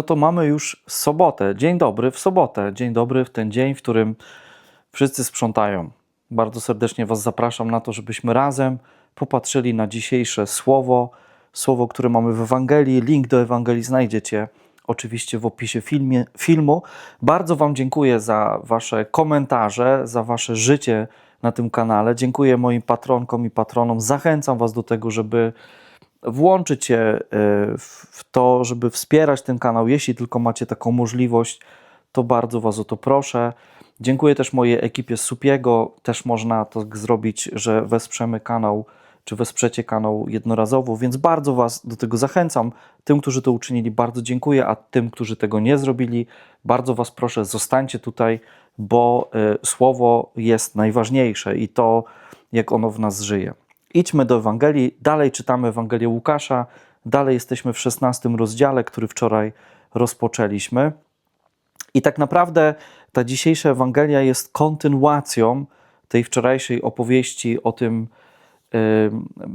no to mamy już sobotę. Dzień dobry w sobotę. Dzień dobry w ten dzień, w którym wszyscy sprzątają. Bardzo serdecznie Was zapraszam na to, żebyśmy razem popatrzyli na dzisiejsze słowo, słowo, które mamy w Ewangelii. Link do Ewangelii znajdziecie oczywiście w opisie filmie, filmu. Bardzo Wam dziękuję za Wasze komentarze, za Wasze życie na tym kanale. Dziękuję moim patronkom i patronom. Zachęcam Was do tego, żeby włączyć się e, w to, żeby wspierać ten kanał. Jeśli tylko macie taką możliwość, to bardzo Was o to proszę. Dziękuję też mojej ekipie z Supiego. Też można to zrobić, że wesprzemy kanał, czy wesprzecie kanał jednorazowo, więc bardzo Was do tego zachęcam. Tym, którzy to uczynili, bardzo dziękuję, a tym, którzy tego nie zrobili, bardzo Was proszę, zostańcie tutaj, bo y, słowo jest najważniejsze i to, jak ono w nas żyje. Idźmy do Ewangelii, dalej czytamy Ewangelię Łukasza, dalej jesteśmy w 16 rozdziale, który wczoraj rozpoczęliśmy. I tak naprawdę ta dzisiejsza Ewangelia jest kontynuacją tej wczorajszej opowieści o tym y,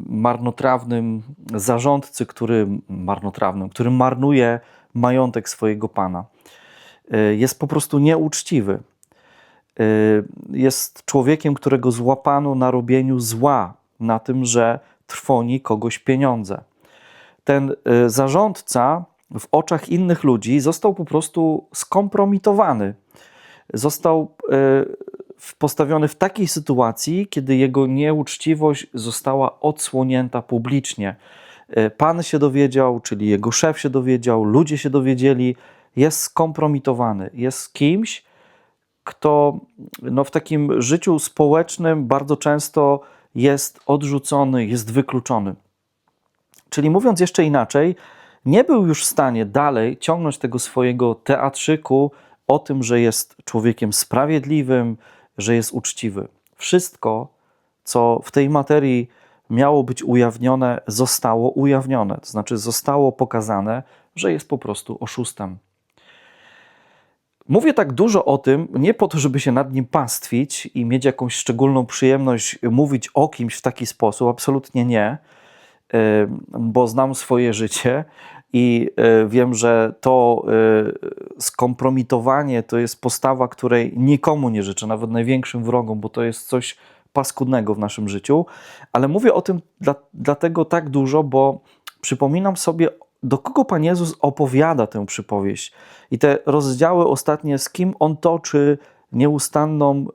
marnotrawnym zarządcy, który marnotrawnym, który marnuje majątek swojego pana. Y, jest po prostu nieuczciwy. Y, jest człowiekiem, którego złapano na robieniu zła, na tym, że trwoni kogoś pieniądze. Ten y, zarządca w oczach innych ludzi został po prostu skompromitowany. Został y, postawiony w takiej sytuacji, kiedy jego nieuczciwość została odsłonięta publicznie. Y, pan się dowiedział, czyli jego szef się dowiedział, ludzie się dowiedzieli, jest skompromitowany, jest kimś, kto no, w takim życiu społecznym bardzo często jest odrzucony, jest wykluczony. Czyli mówiąc jeszcze inaczej, nie był już w stanie dalej ciągnąć tego swojego teatrzyku o tym, że jest człowiekiem sprawiedliwym, że jest uczciwy. Wszystko, co w tej materii miało być ujawnione, zostało ujawnione. To znaczy, zostało pokazane, że jest po prostu oszustem. Mówię tak dużo o tym, nie po to, żeby się nad nim pastwić i mieć jakąś szczególną przyjemność mówić o kimś w taki sposób, absolutnie nie, bo znam swoje życie i e, wiem, że to e, skompromitowanie to jest postawa, której nikomu nie życzę, nawet największym wrogom, bo to jest coś paskudnego w naszym życiu, ale mówię o tym dla, dlatego tak dużo, bo przypominam sobie do kogo Pan Jezus opowiada tę przypowieść. I te rozdziały ostatnie, z kim on toczy nieustanną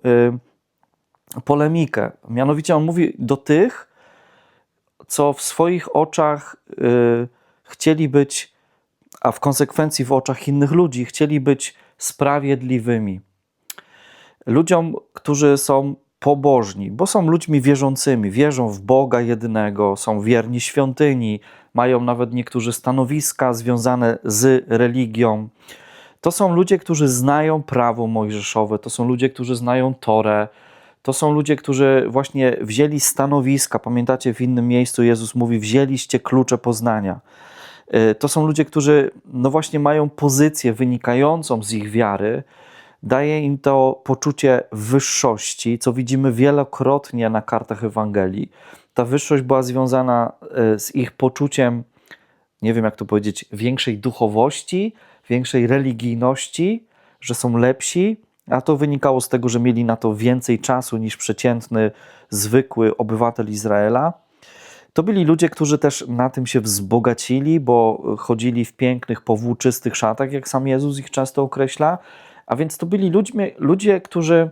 y, polemikę. Mianowicie on mówi do tych, co w swoich oczach y, chcieli być, a w konsekwencji w oczach innych ludzi, chcieli być sprawiedliwymi. Ludziom, którzy są pobożni, bo są ludźmi wierzącymi, wierzą w Boga jedynego, są wierni świątyni, mają nawet niektórzy stanowiska związane z religią. To są ludzie, którzy znają prawo mojżeszowe, to są ludzie, którzy znają Torę, to są ludzie, którzy właśnie wzięli stanowiska. Pamiętacie, w innym miejscu Jezus mówi: Wzięliście klucze poznania. Y, to są ludzie, którzy no właśnie mają pozycję wynikającą z ich wiary, daje im to poczucie wyższości, co widzimy wielokrotnie na kartach Ewangelii. Ta wyższość była związana e, z ich poczuciem, nie wiem jak to powiedzieć, większej duchowości, większej religijności, że są lepsi, a to wynikało z tego, że mieli na to więcej czasu niż przeciętny, zwykły obywatel Izraela. To byli ludzie, którzy też na tym się wzbogacili, bo chodzili w pięknych, powłóczystych szatach, jak sam Jezus ich często określa, a więc to byli ludźmi, ludzie, którzy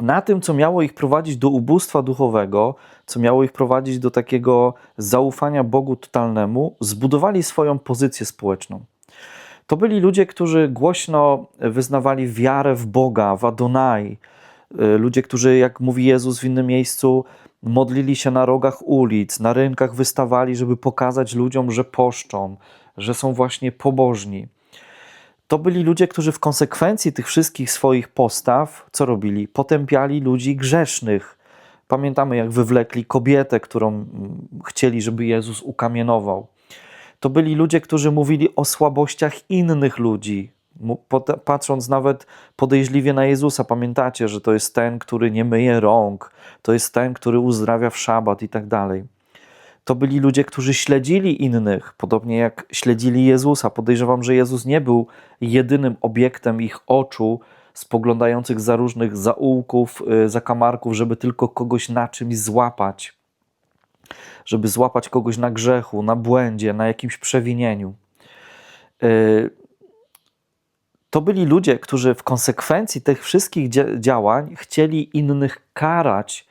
na tym, co miało ich prowadzić do ubóstwa duchowego, co miało ich prowadzić do takiego zaufania Bogu totalnemu, zbudowali swoją pozycję społeczną. To byli ludzie, którzy głośno wyznawali wiarę w Boga, w Adonai. Y, ludzie, którzy, jak mówi Jezus w innym miejscu, modlili się na rogach ulic, na rynkach wystawali, żeby pokazać ludziom, że poszczą, że są właśnie pobożni to byli ludzie, którzy w konsekwencji tych wszystkich swoich postaw, co robili? Potępiali ludzi grzesznych. Pamiętamy, jak wywlekli kobietę, którą mm, chcieli, żeby Jezus ukamienował. To byli ludzie, którzy mówili o słabościach innych ludzi, patrząc nawet podejrzliwie na Jezusa. Pamiętacie, że to jest ten, który nie myje rąk, to jest ten, który uzdrawia w szabat i tak dalej. To byli ludzie, którzy śledzili innych, podobnie jak śledzili Jezusa. Podejrzewam, że Jezus nie był jedynym obiektem ich oczu, spoglądających za różnych zaułków, y, zakamarków, żeby tylko kogoś na czymś złapać, żeby złapać kogoś na grzechu, na błędzie, na jakimś przewinieniu. Y, to byli ludzie, którzy w konsekwencji tych wszystkich działań chcieli innych karać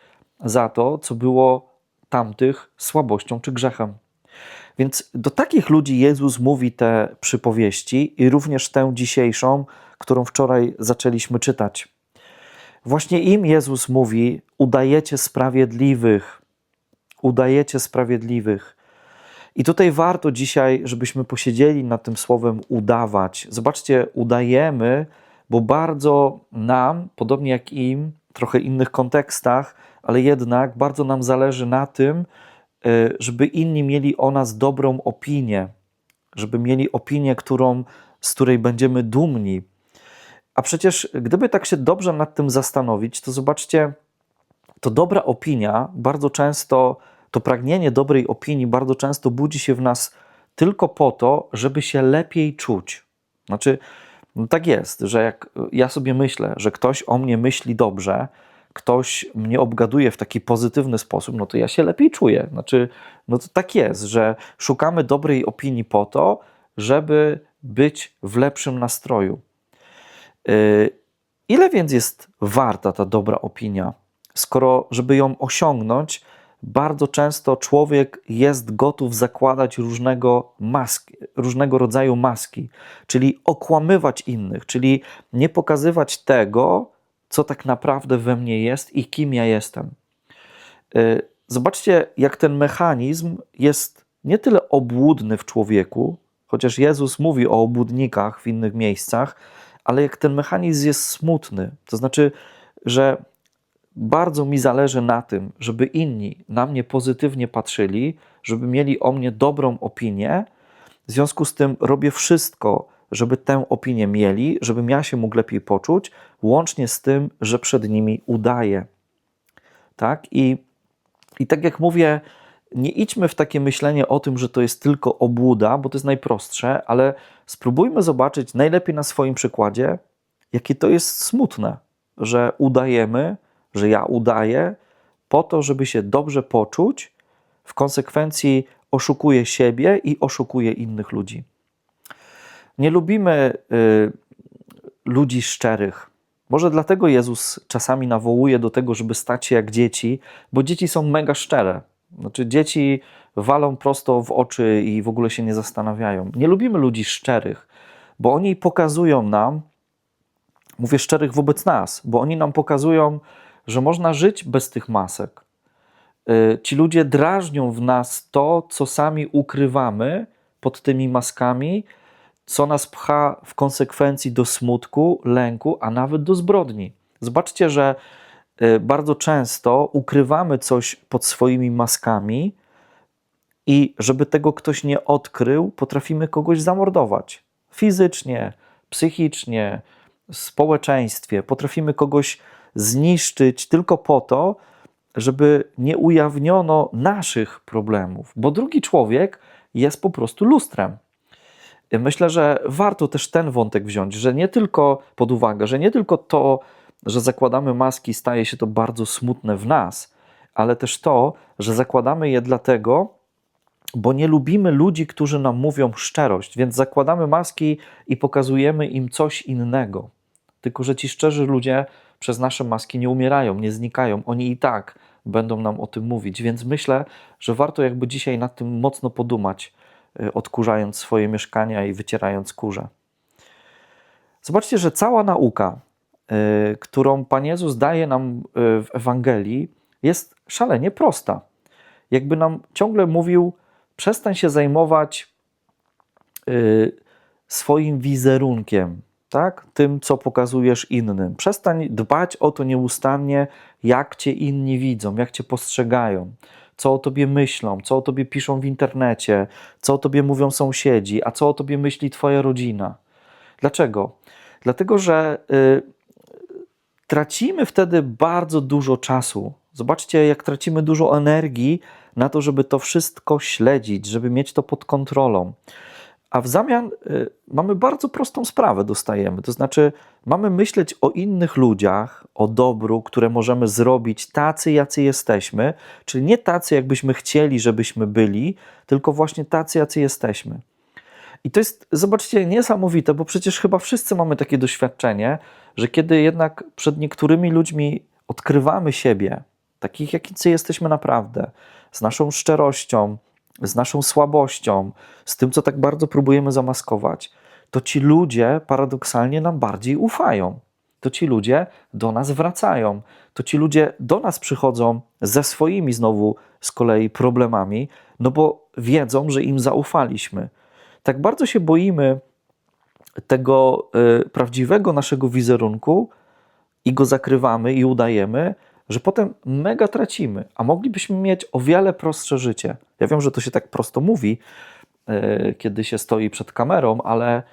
za to, co było tamtych słabością czy grzechem. Więc do takich ludzi Jezus mówi te przypowieści i również tę dzisiejszą, którą wczoraj zaczęliśmy czytać. Właśnie im Jezus mówi: udajecie sprawiedliwych, udajecie sprawiedliwych. I tutaj warto dzisiaj, żebyśmy posiedzieli nad tym słowem udawać. Zobaczcie, udajemy, bo bardzo nam, podobnie jak im, trochę innych kontekstach, ale jednak bardzo nam zależy na tym, e, żeby inni mieli o nas dobrą opinię, żeby mieli opinię, którą, z której będziemy dumni. A przecież, gdyby tak się dobrze nad tym zastanowić, to zobaczcie, to dobra opinia bardzo często to pragnienie dobrej opinii bardzo często budzi się w nas tylko po to, żeby się lepiej czuć. Znaczy, no tak jest, że jak ja sobie myślę, że ktoś o mnie myśli dobrze, ktoś mnie obgaduje w taki pozytywny sposób, no to ja się lepiej czuję. Znaczy, no to tak jest, że szukamy dobrej opinii po to, żeby być w lepszym nastroju. Yy, ile więc jest warta ta dobra opinia? Skoro, żeby ją osiągnąć, bardzo często człowiek jest gotów zakładać różnego, maski, różnego rodzaju maski, czyli okłamywać innych, czyli nie pokazywać tego, co tak naprawdę we mnie jest i kim ja jestem. Y, zobaczcie, jak ten mechanizm jest nie tyle obłudny w człowieku, chociaż Jezus mówi o obłudnikach w innych miejscach, ale jak ten mechanizm jest smutny. To znaczy, że bardzo mi zależy na tym, żeby inni na mnie pozytywnie patrzyli, żeby mieli o mnie dobrą opinię. W związku z tym robię wszystko, żeby tę opinię mieli, żebym ja się mógł lepiej poczuć, łącznie z tym, że przed nimi udaję. Tak? I, i tak jak mówię, nie idźmy w takie myślenie o tym, że to jest tylko obłuda, bo to jest najprostsze, ale spróbujmy zobaczyć najlepiej na swoim przykładzie, jakie to jest smutne, że udajemy, że ja udaję po to, żeby się dobrze poczuć, w konsekwencji oszukuję siebie i oszukuję innych ludzi. Nie lubimy y, ludzi szczerych. Może dlatego Jezus czasami nawołuje do tego, żeby stać się jak dzieci, bo dzieci są mega szczere. Znaczy, dzieci walą prosto w oczy i w ogóle się nie zastanawiają. Nie lubimy ludzi szczerych, bo oni pokazują nam, mówię szczerych wobec nas, bo oni nam pokazują, że można żyć bez tych masek. Y, ci ludzie drażnią w nas to, co sami ukrywamy pod tymi maskami, co nas pcha w konsekwencji do smutku, lęku, a nawet do zbrodni. Zobaczcie, że y, bardzo często ukrywamy coś pod swoimi maskami i żeby tego ktoś nie odkrył, potrafimy kogoś zamordować fizycznie, psychicznie, w społeczeństwie. Potrafimy kogoś zniszczyć tylko po to, żeby nie ujawniono naszych problemów, bo drugi człowiek jest po prostu lustrem. Myślę, że warto też ten wątek wziąć, że nie tylko pod uwagę, że nie tylko to, że zakładamy maski, staje się to bardzo smutne w nas, ale też to, że zakładamy je dlatego, bo nie lubimy ludzi, którzy nam mówią szczerość, więc zakładamy maski i pokazujemy im coś innego. Tylko, że ci szczerzy ludzie przez nasze maski nie umierają, nie znikają. Oni i tak będą nam o tym mówić. Więc myślę, że warto jakby dzisiaj nad tym mocno podumać, odkurzając swoje mieszkania i wycierając kurze. Zobaczcie, że cała nauka, y, którą Pan Jezus daje nam y, w Ewangelii, jest szalenie prosta. Jakby nam ciągle mówił, przestań się zajmować swoim wizerunkiem, tak? tym, co pokazujesz innym. Przestań dbać o to nieustannie, jak cię inni widzą, jak cię postrzegają, co o tobie myślą, co o tobie piszą w internecie, co o tobie mówią sąsiedzi, a co o tobie myśli twoja rodzina. Dlaczego? Dlatego, że y, tracimy wtedy bardzo dużo czasu Zobaczcie, jak tracimy dużo energii na to, żeby to wszystko śledzić, żeby mieć to pod kontrolą. A w zamian y, mamy bardzo prostą sprawę, dostajemy. To znaczy, mamy myśleć o innych ludziach, o dobru, które możemy zrobić tacy, jacy jesteśmy, czyli nie tacy, jakbyśmy chcieli, żebyśmy byli, tylko właśnie tacy, jacy jesteśmy. I to jest, zobaczcie, niesamowite, bo przecież chyba wszyscy mamy takie doświadczenie, że kiedy jednak przed niektórymi ludźmi odkrywamy siebie, takich, jacy jesteśmy naprawdę, z naszą szczerością, z naszą słabością, z tym, co tak bardzo próbujemy zamaskować, to ci ludzie paradoksalnie nam bardziej ufają. To ci ludzie do nas wracają. To ci ludzie do nas przychodzą ze swoimi znowu z kolei problemami, no bo wiedzą, że im zaufaliśmy. Tak bardzo się boimy tego y, prawdziwego naszego wizerunku i go zakrywamy i udajemy, że potem mega tracimy, a moglibyśmy mieć o wiele prostsze życie. Ja wiem, że to się tak prosto mówi, yy, kiedy się stoi przed kamerą, ale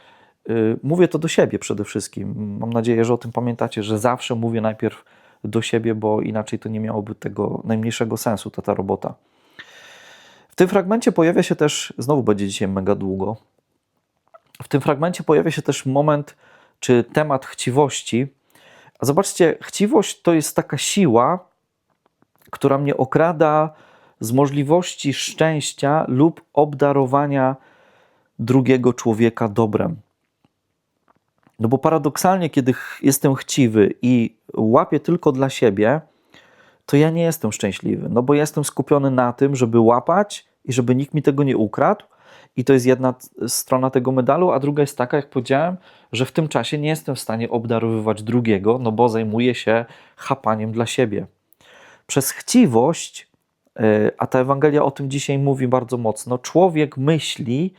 yy, mówię to do siebie przede wszystkim. Mam nadzieję, że o tym pamiętacie, że zawsze mówię najpierw do siebie, bo inaczej to nie miałoby tego najmniejszego sensu, ta, ta robota. W tym fragmencie pojawia się też, znowu będzie dzisiaj mega długo, w tym fragmencie pojawia się też moment, czy temat chciwości, a zobaczcie, chciwość to jest taka siła, która mnie okrada z możliwości szczęścia lub obdarowania drugiego człowieka dobrem. No bo paradoksalnie, kiedy jestem chciwy i łapię tylko dla siebie, to ja nie jestem szczęśliwy. No bo jestem skupiony na tym, żeby łapać i żeby nikt mi tego nie ukradł, i to jest jedna strona tego medalu, a druga jest taka, jak powiedziałem, że w tym czasie nie jestem w stanie obdarowywać drugiego, no bo zajmuję się chapaniem dla siebie. Przez chciwość, e, a ta Ewangelia o tym dzisiaj mówi bardzo mocno, człowiek myśli,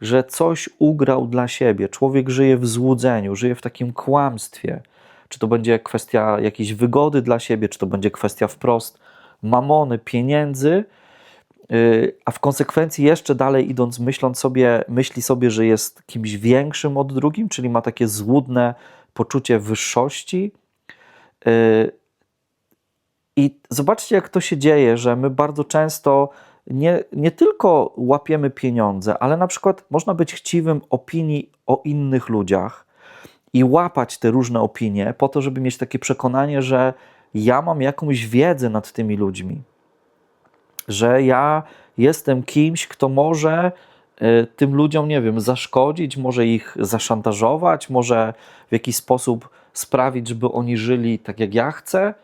że coś ugrał dla siebie. Człowiek żyje w złudzeniu, żyje w takim kłamstwie. Czy to będzie kwestia jakiejś wygody dla siebie, czy to będzie kwestia wprost mamony, pieniędzy, Y, a w konsekwencji jeszcze dalej idąc, myśląc sobie, myśli sobie, że jest kimś większym od drugim, czyli ma takie złudne poczucie wyższości. Y, I zobaczcie, jak to się dzieje, że my bardzo często nie, nie tylko łapiemy pieniądze, ale na przykład można być chciwym opinii o innych ludziach i łapać te różne opinie po to, żeby mieć takie przekonanie, że ja mam jakąś wiedzę nad tymi ludźmi że ja jestem kimś, kto może e, tym ludziom, nie wiem, zaszkodzić, może ich zaszantażować, może w jakiś sposób sprawić, żeby oni żyli tak, jak ja chcę.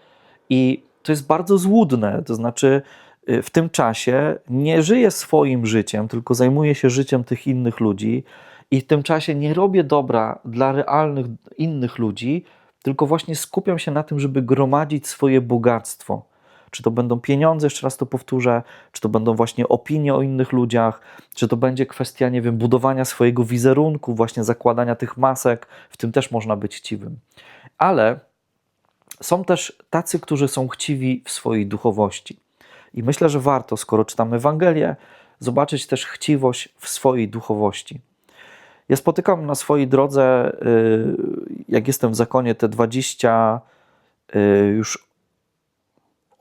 I to jest bardzo złudne. To znaczy, e, w tym czasie nie żyję swoim życiem, tylko zajmuję się życiem tych innych ludzi, i w tym czasie nie robię dobra dla realnych innych ludzi, tylko właśnie skupiam się na tym, żeby gromadzić swoje bogactwo czy to będą pieniądze, jeszcze raz to powtórzę, czy to będą właśnie opinie o innych ludziach, czy to będzie kwestia, nie wiem, budowania swojego wizerunku, właśnie zakładania tych masek, w tym też można być chciwym. Ale są też tacy, którzy są chciwi w swojej duchowości. I myślę, że warto, skoro czytamy Ewangelię, zobaczyć też chciwość w swojej duchowości. Ja spotykam na swojej drodze, y, jak jestem w zakonie, te 20 y, już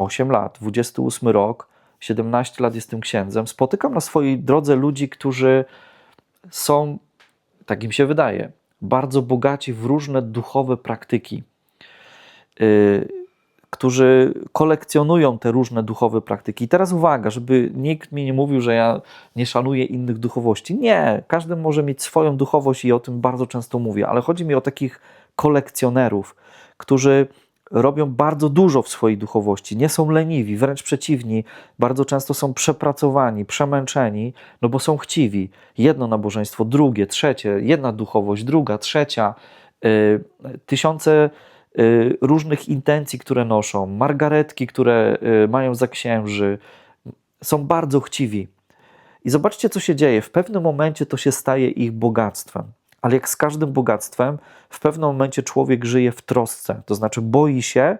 8 lat, 28 rok, 17 lat jestem księdzem, spotykam na swojej drodze ludzi, którzy są, tak im się wydaje, bardzo bogaci w różne duchowe praktyki, yy, którzy kolekcjonują te różne duchowe praktyki. I teraz uwaga, żeby nikt mi nie mówił, że ja nie szanuję innych duchowości. Nie, każdy może mieć swoją duchowość i o tym bardzo często mówię, ale chodzi mi o takich kolekcjonerów, którzy robią bardzo dużo w swojej duchowości, nie są leniwi, wręcz przeciwni, bardzo często są przepracowani, przemęczeni, no bo są chciwi. Jedno nabożeństwo, drugie, trzecie, jedna duchowość, druga, trzecia, yy, tysiące yy, różnych intencji, które noszą, margaretki, które yy, mają za księży, są bardzo chciwi. I zobaczcie, co się dzieje. W pewnym momencie to się staje ich bogactwem. Ale jak z każdym bogactwem, w pewnym momencie człowiek żyje w trosce, to znaczy boi się,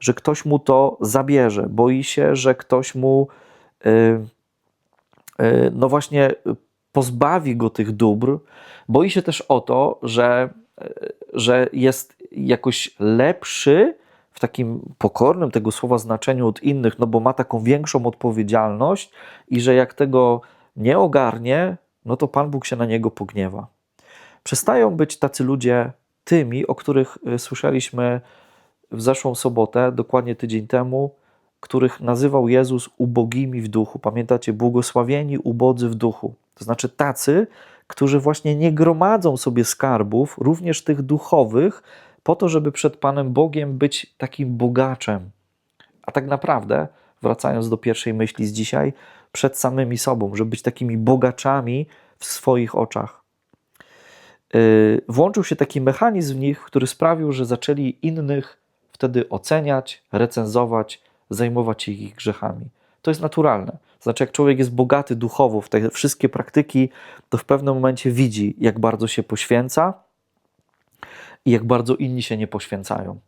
że ktoś mu to zabierze, boi się, że ktoś mu, yy, yy, no właśnie, pozbawi go tych dóbr, boi się też o to, że, yy, że jest jakoś lepszy w takim pokornym tego słowa znaczeniu od innych, no bo ma taką większą odpowiedzialność i że jak tego nie ogarnie, no to Pan Bóg się na niego pogniewa. Przestają być tacy ludzie tymi, o których y, słyszeliśmy w zeszłą sobotę, dokładnie tydzień temu, których nazywał Jezus ubogimi w duchu. Pamiętacie, błogosławieni ubodzy w duchu. To znaczy tacy, którzy właśnie nie gromadzą sobie skarbów, również tych duchowych, po to, żeby przed Panem Bogiem być takim bogaczem. A tak naprawdę, wracając do pierwszej myśli z dzisiaj, przed samymi sobą, żeby być takimi bogaczami w swoich oczach. Yy, Włączył się taki mechanizm w nich, który sprawił, że zaczęli innych wtedy oceniać, recenzować, zajmować się ich grzechami. To jest naturalne. Znaczy, jak człowiek jest bogaty duchowo w te wszystkie praktyki, to w pewnym momencie widzi, jak bardzo się poświęca i jak bardzo inni się nie poświęcają.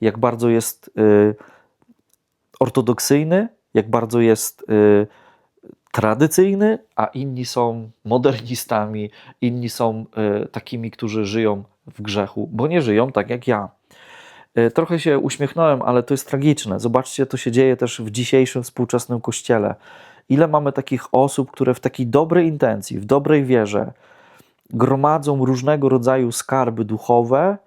Jak bardzo jest y, ortodoksyjny, jak bardzo jest y, tradycyjny, a inni są modernistami, inni są y, takimi, którzy żyją w grzechu, bo nie żyją tak jak ja. Y, Trochę się uśmiechnąłem, ale to jest tragiczne. Zobaczcie, to się dzieje też w dzisiejszym współczesnym kościele. Ile mamy takich osób, które w takiej dobrej intencji, w dobrej wierze gromadzą różnego rodzaju skarby duchowe,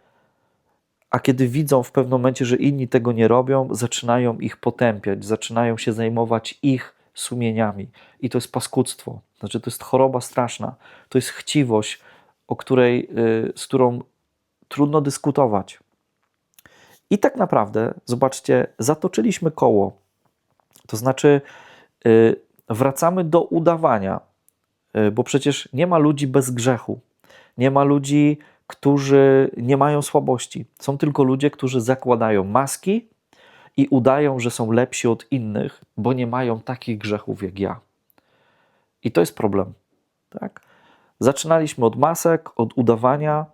a kiedy widzą w pewnym momencie, że inni tego nie robią, zaczynają ich potępiać, zaczynają się zajmować ich sumieniami. I to jest paskudztwo. Znaczy, to jest choroba straszna. To jest chciwość, o której, y, z którą trudno dyskutować. I tak naprawdę, zobaczcie, zatoczyliśmy koło. To znaczy, y, wracamy do udawania, y, bo przecież nie ma ludzi bez grzechu. Nie ma ludzi, którzy nie mają słabości. Są tylko ludzie, którzy zakładają maski i udają, że są lepsi od innych, bo nie mają takich grzechów jak ja. I to jest problem. Tak? Zaczynaliśmy od masek, od udawania,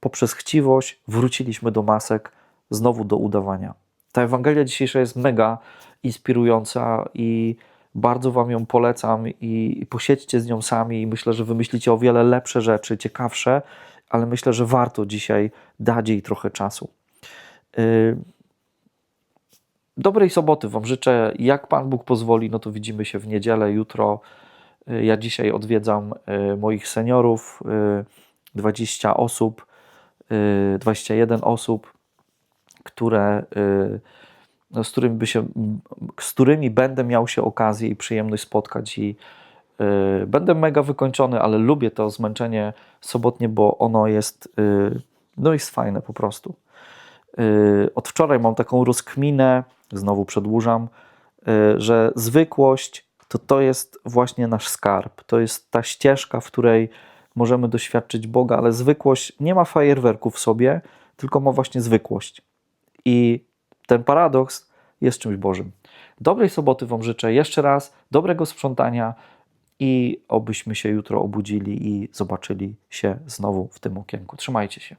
poprzez chciwość wróciliśmy do masek, znowu do udawania. Ta Ewangelia dzisiejsza jest mega inspirująca i bardzo Wam ją polecam i, posiedźcie z nią sami i myślę, że wymyślicie o wiele lepsze rzeczy, ciekawsze, ale myślę, że warto dzisiaj dać jej trochę czasu. Yy, Dobrej soboty Wam życzę. Jak Pan Bóg pozwoli, no to widzimy się w niedzielę, jutro. Yy, Ja dzisiaj odwiedzam yy, moich seniorów, yy, 20 osób, yy, 21 osób, które, no, z, którymi by się, z którymi będę miał się okazję i przyjemność spotkać i będę mega wykończony, ale lubię to zmęczenie sobotnie, bo ono jest, no jest fajne po prostu. Od wczoraj mam taką rozkminę, znowu przedłużam, yy, że zwykłość to to jest właśnie nasz skarb. To jest ta ścieżka, w której możemy doświadczyć Boga, ale zwykłość nie ma fajerwerku w sobie, tylko ma właśnie zwykłość. I ten paradoks jest czymś Bożym. Dobrej soboty Wam życzę jeszcze raz, dobrego sprzątania i obyśmy się jutro obudzili i zobaczyli się znowu w tym okienku. Trzymajcie się.